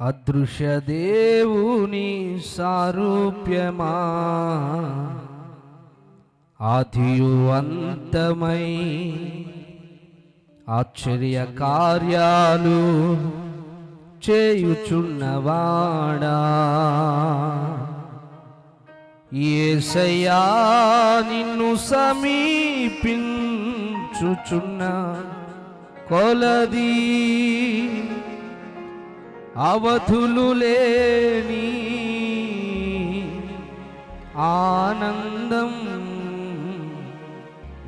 అదృశ్య దేవుని సారూప్యమా. ఆదియు అంతమై ఆశ్చర్య కార్యాలు చేయుచున్నవాడా. ఏసయ్యా నిన్ను సమీపించుచున్న కొలదీ అవధులు లేని ఆనందం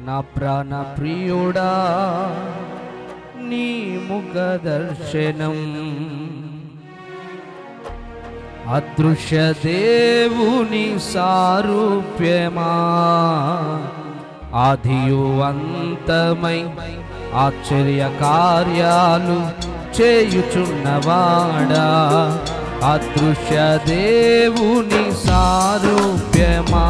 నా ప్రాణ ప్రియుడా నీ ముఖ దర్శనం. అదృశ్య దేవుని సారూప్యమా ఆదియు అంతమై ఆశ్చర్య కార్యాలు చేయుచున్నవాడా? అదృశ్య దేవుని సారూప్యమా?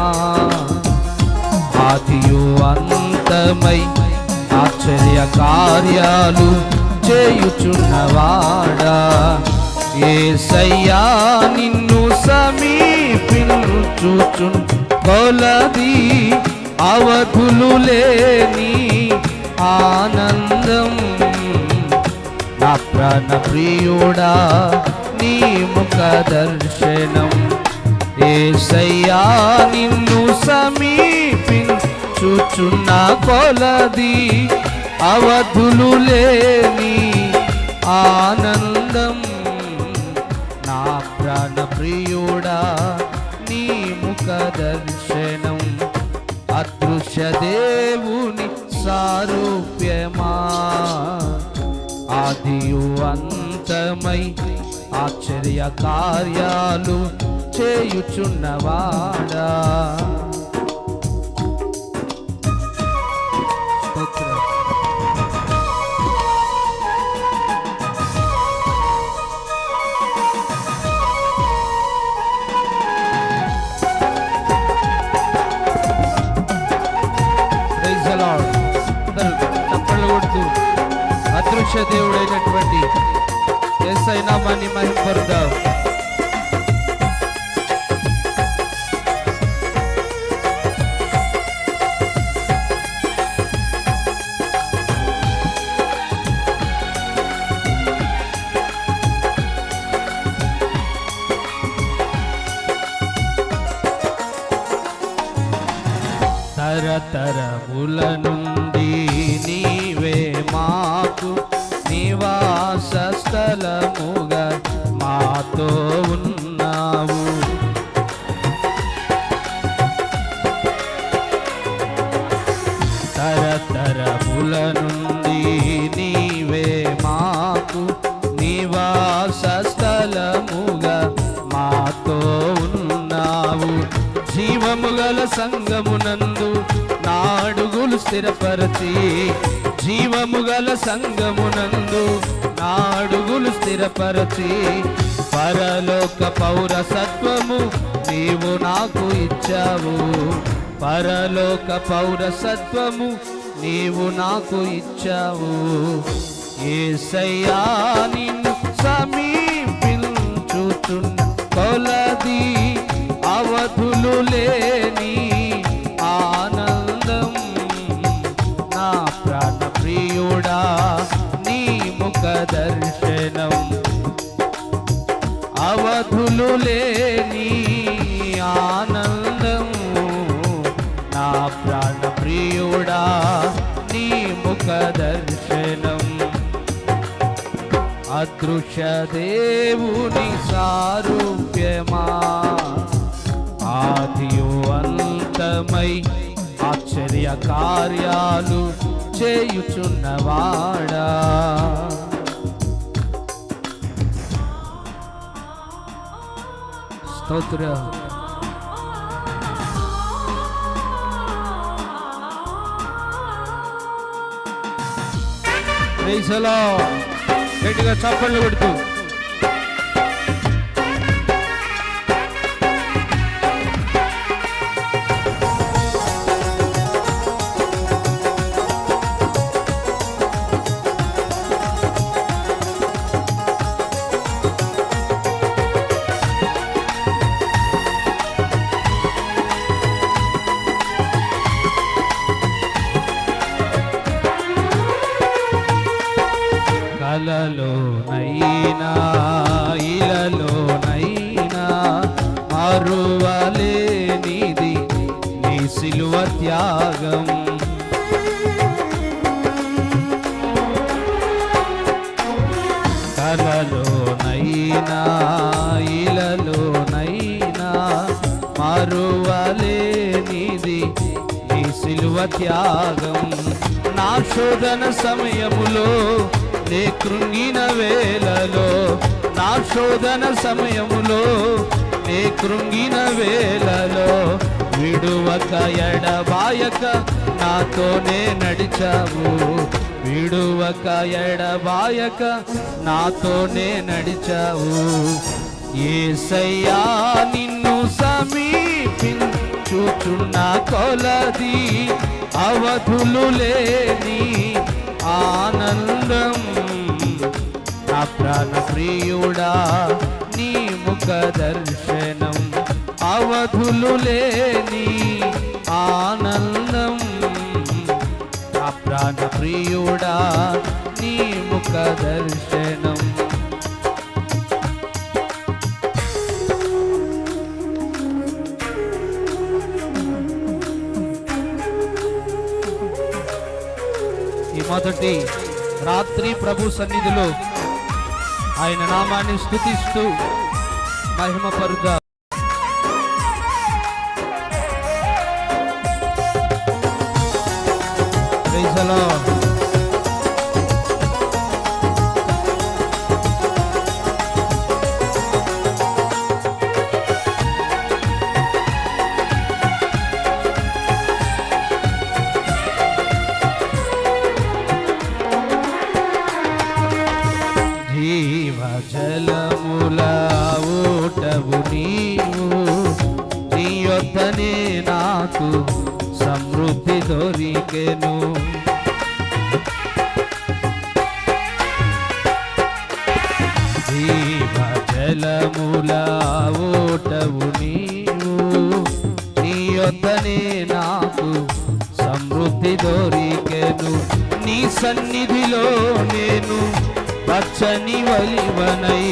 ఆదియు అంతమై ఆశ్చర్య కార్యాలు చేయుచున్నవాడా? ఏసయ్యా నిన్ను సమీపించుచున్ కొలది అవధులు లేని ఆనందం. ప్రాణ ప్రియుడా నీ ముఖ దర్శనం. ఏసయ్యా నిన్ను సమీపించుచున్న కొలది అవధులు లేని ఆనందం. నా ప్రాణ ప్రియుడా నీ ముఖ దర్శనం. అదృశ్యదే ఆదియు అంతమై ఆశ్చర్య కార్యాలు చేయుచున్నవాడా దేవుడైనటువంటి ఎస్ఐ నామాన్ని మహింపరుదాం. తరతరముల నుండి సంగమునందు నాడుగులు స్థిరపరచి జీవము గల సంగమునందు నాడుగులు స్థిరపరచి పరలోక పౌరసత్వము నీవు నాకు ఇచ్చావు. పరలోక పౌరసత్వము నీవు నాకు ఇచ్చావు. ఏసయ్యా నిన్ను సమీపించుచున్న కొలది అవధులు లేని దర్శనం. అవధులు లేని ఆనందం. నా ప్రాణ ప్రియుడా నీ ముఖ దర్శనం. అదృశ్య దేవుని సారూప్యమా. ఆదియు అంతమై ఆశ్చర్య కార్యాలు చేయుచున్నవాడా స్తోత్ర గట్టిగా చప్పట్లు కొడుతూ. మరువలేనిది నీ సిలువ త్యాగం. కలలోనైనా ఇలలోనైనా మరువలేనిది నీ సిలువ త్యాగం. నా శోధన సమయములో నే కృంగిన వేళలో నా శోధన సమయములో నే కృంగిన వేళలో విడువక ఎడబాయక నాతోనే నడిచావు. విడువక ఎడబాయక నాతోనే నడిచావు. ఏసయ్యా నిన్ను సమీపించుచున్న కొలది అవధులు లేని ఆనందం. నా ప్రాణ ప్రియుడా నీ ముఖ దర్శనం. అవధులు లేని ఆనందం. నా ప్రాణ ప్రియుడా నీ ముఖ దర్శనం. ఈ మొదటి రాత్రి ప్రభు సన్నిధిలో ఆయన నామాన్ని స్థుతిస్తూ మహిమ పరుదా జీవ జీవ జలముల ఓటవు నీవు. నీ యొద్దనే నాకు సమృద్ధి దొరికెను. నీ సన్నిధిలో నేను పచ్చని వలివనై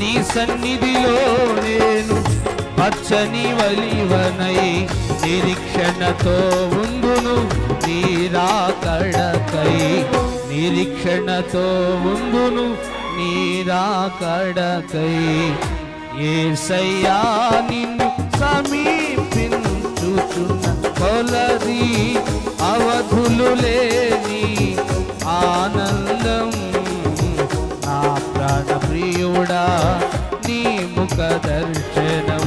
నీ సన్నిధిలో నేను పచ్చని వలివనై నిరీక్షణతో ఉందును నీరాకడకై. నిరీక్షణతో ఉందును నీరాకడకై ఏసయ్యా నిన్ను సమీపించుచున్న కొలది అవధులు లేని ఆనందం. నా ప్రాణ ప్రియుడా నీ ముఖ దర్శనం.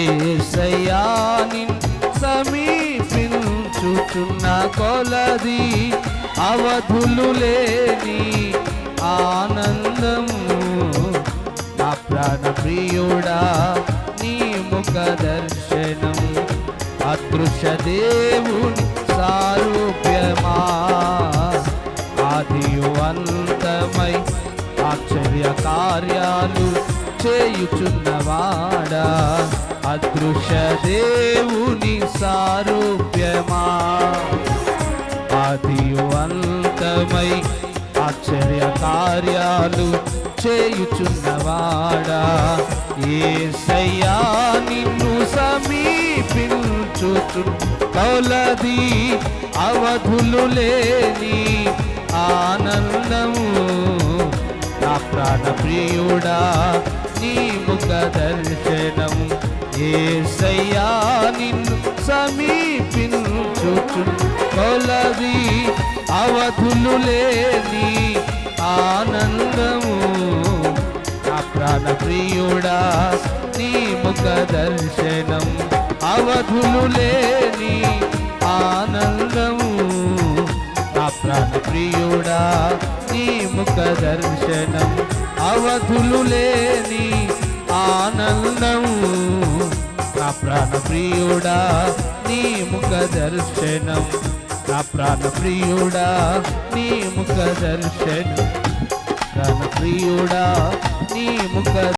ఏసయ్యా నిన్ను సమీపించుచున్న కొలది అవధులు లేని ఆనందము. నా ప్రాణ ప్రియుడా నీ ముఖ దర్శనం. అదృశ్య దేవుని సారూప్యమా. ఆదియు అంతమై ఆశ్చర్య కార్యాలు చేయుచున్నవాడా. అదృశ్య దేవుని సారూప్యమా. ఆదియు అంతమై ఆశ్చర్య కార్యాలు చేయుచున్నవాడా. ఏసయ్యా నిన్ను సమీపించుచు కౌలది అవధులు లేని ఆనందము. నా ప్రాణ ప్రియుడా నీ ముఖ దర్శనము. ఏసయ్యా నిన్ను సమీపించుచు. కొలది అవధులు లేని ఆనందము. నా ప్రాణ ప్రియుడా నీ ముఖ దర్శనం. అవధులు లేని ఆనందము. నా ప్రాణ ప్రియుడా నీ ముఖ దర్శనం. అవధులు లేని ఆనందము. ప్రాణ ప్రియుడా నీ ముఖ దర్శనం. నా ప్రాణ ప్రియుడా నీ ముఖ దర్శనం. ప్రాణ ప్రియుడా నీ ముఖ